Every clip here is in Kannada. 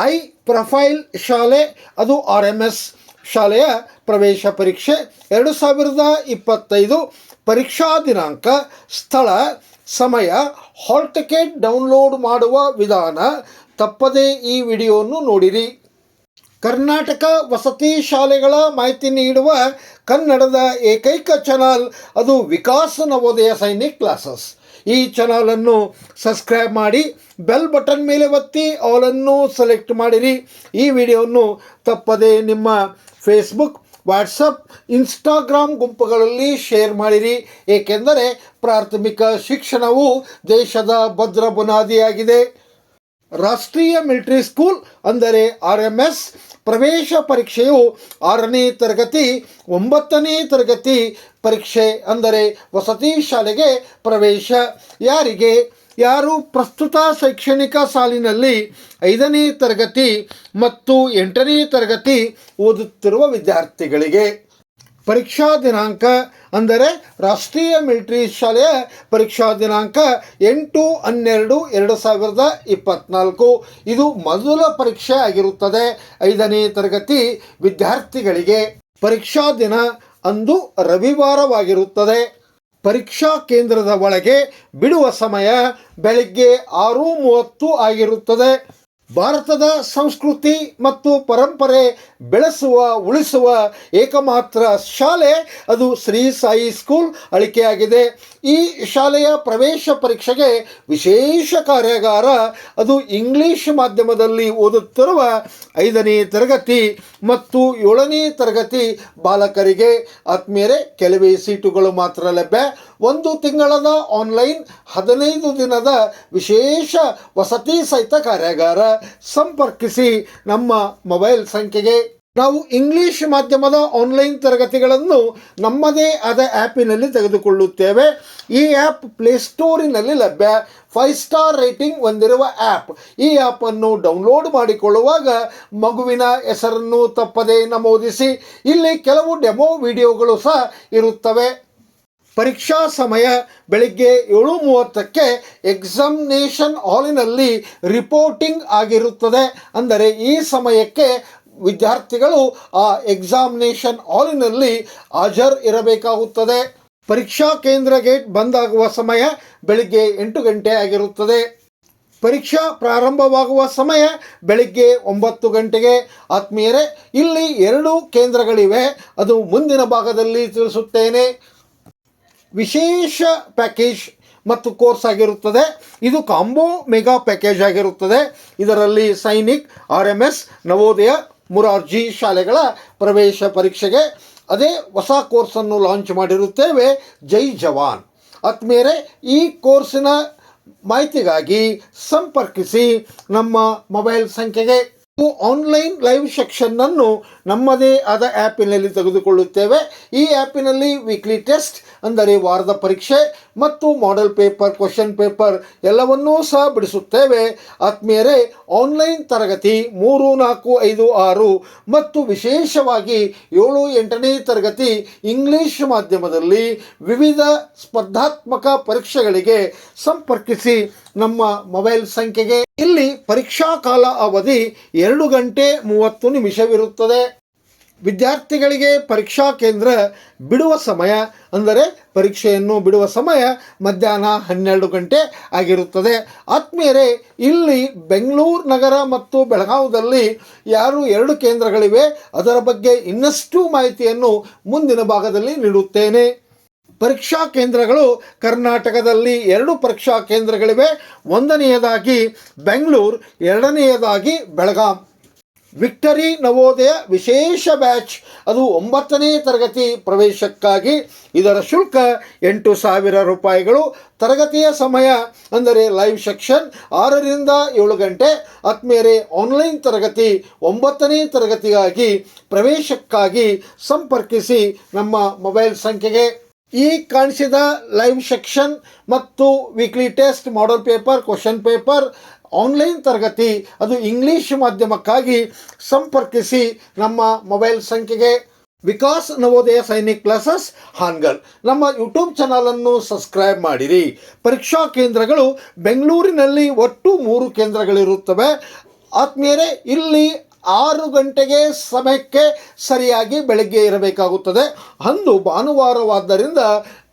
ಐ ಪ್ರೊಫೈಲ್ ಶಾಲೆ, ಅದು ಆರ್ ಎಂ ಎಸ್ ಶಾಲೆಯ ಪ್ರವೇಶ ಪರೀಕ್ಷೆ. ಎರಡು ಸಾವಿರದ ಇಪ್ಪತ್ತೈದು ಪರೀಕ್ಷಾ ದಿನಾಂಕ, ಸ್ಥಳ, ಸಮಯ, ಹಾಲ್ ಟಿಕೆಟ್ ಡೌನ್ಲೋಡ್ ಮಾಡುವ ವಿಧಾನ. ತಪ್ಪದೇ ಈ ವಿಡಿಯೋವನ್ನು ನೋಡಿರಿ. ಕರ್ನಾಟಕ ವಸತಿ ಶಾಲೆಗಳ ಮಾಹಿತಿ ನೀಡುವ ಕನ್ನಡದ ಏಕೈಕ ಚಾನಲ್, ಅದು ವಿಕಾಸ್ ನವೋದಯ ಸೈನಿಕ್ ಕ್ಲಾಸಸ್. ಈ ಚಾನಲನ್ನು ಸಬ್ಸ್ಕ್ರೈಬ್ ಮಾಡಿ, ಬೆಲ್ ಬಟನ್ ಮೇಲೆ ಒತ್ತಿ ಆಲನ್ನು ಸೆಲೆಕ್ಟ್ ಮಾಡಿರಿ. ಈ ವಿಡಿಯೋವನ್ನು ತಪ್ಪದೆ ನಿಮ್ಮ ಫೇಸ್ಬುಕ್ ವಾಟ್ಸಪ್ ಇನ್ಸ್ಟಾಗ್ರಾಮ್ ಗುಂಪುಗಳಲ್ಲಿ ಶೇರ್ ಮಾಡಿರಿ. ಏಕೆಂದರೆ ಪ್ರಾಥಮಿಕ ಶಿಕ್ಷಣವು ದೇಶದ ಭದ್ರ ಬುನಾದಿಯಾಗಿದೆ. ರಾಷ್ಟ್ರೀಯ ಮಿಲಿಟರಿ ಸ್ಕೂಲ್ ಅಂದರೆ ಆರ್ ಎಂ ಎಸ್ ಪ್ರವೇಶ ಪರೀಕ್ಷೆಯು ಆರನೇ ತರಗತಿ, ಒಂಬತ್ತನೇ ತರಗತಿ ಪರೀಕ್ಷೆ ಅಂದರೆ ವಸತಿ ಶಾಲೆಗೆ ಪ್ರವೇಶ. ಯಾರಿಗೆ? ಯಾರು ಪ್ರಸ್ತುತ ಶೈಕ್ಷಣಿಕ ಸಾಲಿನಲ್ಲಿ ಐದನೇ ತರಗತಿ ಮತ್ತು ಎಂಟನೇ ತರಗತಿ ಓದುತ್ತಿರುವ ವಿದ್ಯಾರ್ಥಿಗಳಿಗೆ. ಪರೀಕ್ಷಾ ದಿನಾಂಕ ಅಂದರೆ ರಾಷ್ಟ್ರೀಯ ಮಿಲಿಟರಿ ಶಾಲೆಯ ಪರೀಕ್ಷಾ ದಿನಾಂಕ ಎಂಟು ಹನ್ನೆರಡು ಎರಡು ಸಾವಿರದ ಇಪ್ಪತ್ನಾಲ್ಕು. ಇದು ಮೊದಲ ಪರೀಕ್ಷೆ ಆಗಿರುತ್ತದೆ. ಐದನೇ ತರಗತಿ ವಿದ್ಯಾರ್ಥಿಗಳಿಗೆ ಪರೀಕ್ಷಾ ದಿನ ಅಂದು ರವಿವಾರವಾಗಿರುತ್ತದೆ. ಪರೀಕ್ಷಾ ಕೇಂದ್ರದ ಒಳಗೆ ಬಿಡುವ ಸಮಯ ಬೆಳಗ್ಗೆ ಆರು ಮೂವತ್ತು ಆಗಿರುತ್ತದೆ. ಭಾರತದ ಸಂಸ್ಕೃತಿ ಮತ್ತು ಪರಂಪರೆ ಬೆಳೆಸುವ, ಉಳಿಸುವ ಏಕಮಾತ್ರ ಶಾಲೆ ಅದು ಶ್ರೀ ಸಾಯಿ ಸ್ಕೂಲ್ ಅಳಿಕೆಯಾಗಿದೆ. ಈ ಶಾಲೆಯ ಪ್ರವೇಶ ಪರೀಕ್ಷೆಗೆ ವಿಶೇಷ ಕಾರ್ಯಾಗಾರ ಅದು ಇಂಗ್ಲಿಷ್ ಮಾಧ್ಯಮದಲ್ಲಿ ಓದುತ್ತಿರುವ ಐದನೇ ತರಗತಿ ಮತ್ತು ಏಳನೇ ತರಗತಿ ಬಾಲಕರಿಗೆ. ಆತ್ಮೀಯರೆ, ಕೆಲವೇ ಸೀಟುಗಳು ಮಾತ್ರ ಲಭ್ಯ. ಒಂದು ತಿಂಗಳದ ಆನ್ಲೈನ್ ಹದಿನೈದು ದಿನದ ವಿಶೇಷ ವಸತಿ ಸಹಿತ ಕಾರ್ಯಾಗಾರ. ಸಂಪರ್ಕಿಸಿ ನಮ್ಮ ಮೊಬೈಲ್ ಸಂಖ್ಯೆಗೆ. ನಾವು ಇಂಗ್ಲಿಷ್ ಮಾಧ್ಯಮದ ಆನ್ಲೈನ್ ತರಗತಿಗಳನ್ನು ನಮ್ಮದೇ ಆದ ಆ್ಯಪಿನಲ್ಲಿ ತೆಗೆದುಕೊಳ್ಳುತ್ತೇವೆ. ಈ ಆ್ಯಪ್ ಪ್ಲೇಸ್ಟೋರಿನಲ್ಲಿ ಲಭ್ಯ. ಫೈವ್ ಸ್ಟಾರ್ ರೇಟಿಂಗ್ ಹೊಂದಿರುವ ಆ್ಯಪ್ ಈ ಆ್ಯಪನ್ನು ಡೌನ್ಲೋಡ್ ಮಾಡಿಕೊಳ್ಳುವಾಗ ಮಗುವಿನ ಹೆಸರನ್ನು ತಪ್ಪದೇ ನಮೂದಿಸಿ. ಇಲ್ಲಿ ಕೆಲವು ಡೆಮೋ ವಿಡಿಯೋಗಳು ಸಹ ಇರುತ್ತವೆ. ಪರೀಕ್ಷಾ ಸಮಯ ಬೆಳಿಗ್ಗೆ ಏಳು ಮೂವತ್ತಕ್ಕೆ ಎಕ್ಸಾಮಿನೇಷನ್ ಹಾಲಿನಲ್ಲಿ ರಿಪೋರ್ಟಿಂಗ್ ಆಗಿರುತ್ತದೆ. ಅಂದರೆ ಈ ಸಮಯಕ್ಕೆ ವಿದ್ಯಾರ್ಥಿಗಳು ಆ ಎಕ್ಸಾಮಿನೇಷನ್ ಹಾಲಿನಲ್ಲಿ ಹಾಜರ್ ಇರಬೇಕಾಗುತ್ತದೆ. ಪರೀಕ್ಷಾ ಕೇಂದ್ರ ಗೇಟ್ ಬಂದಾಗುವ ಸಮಯ ಬೆಳಿಗ್ಗೆ ಎಂಟು ಗಂಟೆ ಆಗಿರುತ್ತದೆ. ಪರೀಕ್ಷಾ ಪ್ರಾರಂಭವಾಗುವ ಸಮಯ ಬೆಳಿಗ್ಗೆ ಒಂಬತ್ತು ಗಂಟೆಗೆ. ಆತ್ಮೀಯರೇ, ಇಲ್ಲಿ ಎರಡು ಕೇಂದ್ರಗಳಿವೆ. ಅದು ಮುಂದಿನ ಭಾಗದಲ್ಲಿ ತಿಳಿಸುತ್ತೇನೆ. ವಿಶೇಷ ಪ್ಯಾಕೇಜ್ ಮತ್ತು ಕೋರ್ಸ್ ಆಗಿರುತ್ತದೆ. ಇದು ಕಾಂಬೋ ಮೆಗಾ ಪ್ಯಾಕೇಜ್ ಆಗಿರುತ್ತದೆ. ಇದರಲ್ಲಿ Sainik R M S Navodaya, Morarji ಶಾಲೆಗಳ ಪ್ರವೇಶ ಪರೀಕ್ಷೆಗೆ ಅದೇ ಹೊಸ ಕೋರ್ಸನ್ನು ಲಾಂಚ್ ಮಾಡಿರುತ್ತೇವೆ. ಜೈ ಜವಾನ್. ಆತ್ಮೀಯರೇ, ಈ ಕೋರ್ಸಿನ ಮಾಹಿತಿಗಾಗಿ ಸಂಪರ್ಕಿಸಿ ನಮ್ಮ ಮೊಬೈಲ್ ಸಂಖ್ಯೆಗೆ ಆನ್ಲೈನ್ ಲೈವ್ ಸೆಕ್ಷನ್ನನ್ನು ನಮ್ಮದೇ ಆದ ಆ್ಯಪಿನಲ್ಲಿ ತೆಗೆದುಕೊಳ್ಳುತ್ತೇವೆ. ಈ ಆ್ಯಪಿನಲ್ಲಿ ವೀಕ್ಲಿ ಟೆಸ್ಟ್ ಅಂದರೆ ವಾರದ ಪರೀಕ್ಷೆ ಮತ್ತು ಮಾಡೆಲ್ ಪೇಪರ್ ಕ್ವಶನ್ ಪೇಪರ್ ಎಲ್ಲವನ್ನೂ ಸಹ ಬಿಡಿಸುತ್ತೇವೆ. ಆತ್ಮೀಯರೇ ಆನ್ಲೈನ್ ತರಗತಿ ಮೂರು, ನಾಲ್ಕು, ಐದು, ಆರು ಮತ್ತು ವಿಶೇಷವಾಗಿ ಏಳು, ಎಂಟನೇ ತರಗತಿ ಇಂಗ್ಲಿಷ್ ಮಾಧ್ಯಮದಲ್ಲಿ ವಿವಿಧ ಸ್ಪರ್ಧಾತ್ಮಕ ಪರೀಕ್ಷೆಗಳಿಗೆ ಸಂಪರ್ಕಿಸಿ ನಮ್ಮ ಮೊಬೈಲ್ ಸಂಖ್ಯೆಗೆ ಇಲ್ಲಿ ಪರೀಕ್ಷಾ ಕಾಲ ಅವಧಿ ಎರಡು ಗಂಟೆ ಮೂವತ್ತು ನಿಮಿಷವಿರುತ್ತದೆ. ವಿದ್ಯಾರ್ಥಿಗಳಿಗೆ ಪರೀಕ್ಷಾ ಕೇಂದ್ರ ಬಿಡುವ ಸಮಯ ಅಂದರೆ ಪರೀಕ್ಷೆಯನ್ನು ಬಿಡುವ ಸಮಯ ಮಧ್ಯಾಹ್ನ ಹನ್ನೆರಡು ಗಂಟೆ ಆಗಿರುತ್ತದೆ. ಆತ್ಮೀಯರೇ, ಇಲ್ಲಿ ಬೆಂಗಳೂರು ನಗರ ಮತ್ತು ಬೆಳಗಾವಿಯಲ್ಲಿ ಯಾರು ಎರಡು ಕೇಂದ್ರಗಳಿವೆ ಅದರ ಬಗ್ಗೆ ಇನ್ನಷ್ಟು ಮಾಹಿತಿಯನ್ನು ಮುಂದಿನ ಭಾಗದಲ್ಲಿ ನೀಡುತ್ತೇನೆ. ಪರೀಕ್ಷಾ ಕೇಂದ್ರಗಳು ಕರ್ನಾಟಕದಲ್ಲಿ ಎರಡು ಪರೀಕ್ಷಾ ಕೇಂದ್ರಗಳಿವೆ. ಒಂದನೆಯದಾಗಿ ಬೆಂಗಳೂರು, ಎರಡನೆಯದಾಗಿ ಬೆಳಗಾಂ. ವಿಕ್ಟರಿ ನವೋದಯ ವಿಶೇಷ ಬ್ಯಾಚ್, ಅದು ಒಂಬತ್ತನೇ ತರಗತಿ ಪ್ರವೇಶಕ್ಕಾಗಿ ಇದರ ಶುಲ್ಕ ಎಂಟು ಸಾವಿರ ರೂಪಾಯಿಗಳು. ತರಗತಿಯ ಸಮಯ ಅಂದರೆ ಲೈವ್ ಸೆಕ್ಷನ್ ಆರರಿಂದ ಏಳು ಗಂಟೆ ಆತ್ಮೇಲೆ ಆನ್ಲೈನ್ ತರಗತಿ ಒಂಬತ್ತನೇ ತರಗತಿಗಾಗಿ ಪ್ರವೇಶಕ್ಕಾಗಿ ಸಂಪರ್ಕಿಸಿ ನಮ್ಮ ಮೊಬೈಲ್ ಸಂಖ್ಯೆಗೆ. ಈ ಕಾಣಿಸಿದ ಲೈವ್ ಸೆಕ್ಷನ್ ಮತ್ತು weekly test model paper, question paper, online ತರಗತಿ, ಅದು ಇಂಗ್ಲಿಷ್ ಮಾಧ್ಯಮಕ್ಕಾಗಿ ಸಂಪರ್ಕಿಸಿ ನಮ್ಮ ಮೊಬೈಲ್ ಸಂಖ್ಯೆಗೆ ವಿಕಾಸ್ ನವೋದಯ ಸೈನಿಕ್ ಕ್ಲಾಸಸ್ ಹಾನ್ಗಲ್. ನಮ್ಮ ಯೂಟ್ಯೂಬ್ ಚಾನಲನ್ನು ಸಬ್ಸ್ಕ್ರೈಬ್ ಮಾಡಿರಿ. ಪರೀಕ್ಷಾ ಕೇಂದ್ರಗಳು ಬೆಂಗಳೂರಿನಲ್ಲಿ ಒಟ್ಟು ಮೂರು ಕೇಂದ್ರಗಳಿರುತ್ತವೆ. ಆತ್ಮೀಯರೇ, ಇಲ್ಲಿ ಆರು ಗಂಟೆಗೆ ಸಮಯಕ್ಕೆ ಸರಿಯಾಗಿ ಬೆಳಗ್ಗೆ ಇರಬೇಕಾಗುತ್ತದೆ. ಅಂದು ಭಾನುವಾರವಾದ್ದರಿಂದ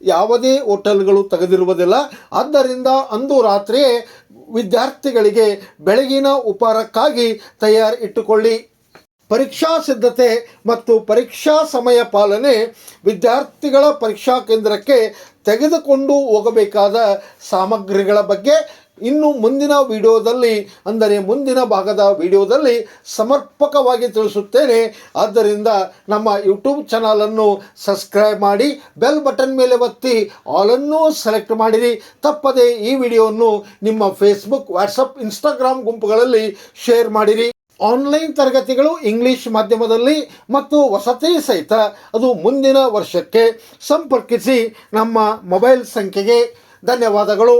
ಯಾವುದೇ ಹೋಟೆಲ್ಗಳು ತೆಗೆದಿರುವುದಿಲ್ಲ. ಆದ್ದರಿಂದ ಅಂದು ರಾತ್ರಿಯೇ ವಿದ್ಯಾರ್ಥಿಗಳಿಗೆ ಬೆಳಗಿನ ಉಪಹಾರಕ್ಕಾಗಿ ತಯಾರಿ ಇಟ್ಟುಕೊಳ್ಳಿ. ಪರೀಕ್ಷಾ ಸಿದ್ಧತೆ ಮತ್ತು ಪರೀಕ್ಷಾ ಸಮಯ ಪಾಲನೆ ವಿದ್ಯಾರ್ಥಿಗಳ ಪರೀಕ್ಷಾ ಕೇಂದ್ರಕ್ಕೆ ತೆಗೆದುಕೊಂಡು ಹೋಗಬೇಕಾದ ಸಾಮಗ್ರಿಗಳ ಬಗ್ಗೆ ಇನ್ನು ಮುಂದಿನ ವಿಡಿಯೋದಲ್ಲಿ, ಅಂದರೆ ಮುಂದಿನ ಭಾಗದ ವಿಡಿಯೋದಲ್ಲಿ ಸಮರ್ಪಕವಾಗಿ ತಿಳಿಸುತ್ತೇನೆ. ಆದ್ದರಿಂದ ನಮ್ಮ ಯೂಟ್ಯೂಬ್ ಚಾನಲನ್ನು ಸಬ್ಸ್ಕ್ರೈಬ್ ಮಾಡಿ, ಬೆಲ್ ಬಟನ್ ಮೇಲೆ ಒತ್ತಿ, ಆಲನ್ನು ಸೆಲೆಕ್ಟ್ ಮಾಡಿರಿ. ತಪ್ಪದೆ ಈ ವಿಡಿಯೋವನ್ನು ನಿಮ್ಮ ಫೇಸ್ಬುಕ್ ವಾಟ್ಸಪ್ ಇನ್ಸ್ಟಾಗ್ರಾಮ್ ಗುಂಪುಗಳಲ್ಲಿ ಶೇರ್ ಮಾಡಿರಿ. ಆನ್ಲೈನ್ ತರಗತಿಗಳು ಇಂಗ್ಲಿಷ್ ಮಾಧ್ಯಮದಲ್ಲಿ ಮತ್ತು ವಸತಿ ಸಹಿತ ಅದು ಮುಂದಿನ ವರ್ಷಕ್ಕೆ ಸಂಪರ್ಕಿಸಿ ನಮ್ಮ ಮೊಬೈಲ್ ಸಂಖ್ಯೆಗೆ ಧನ್ಯವಾದಗಳು.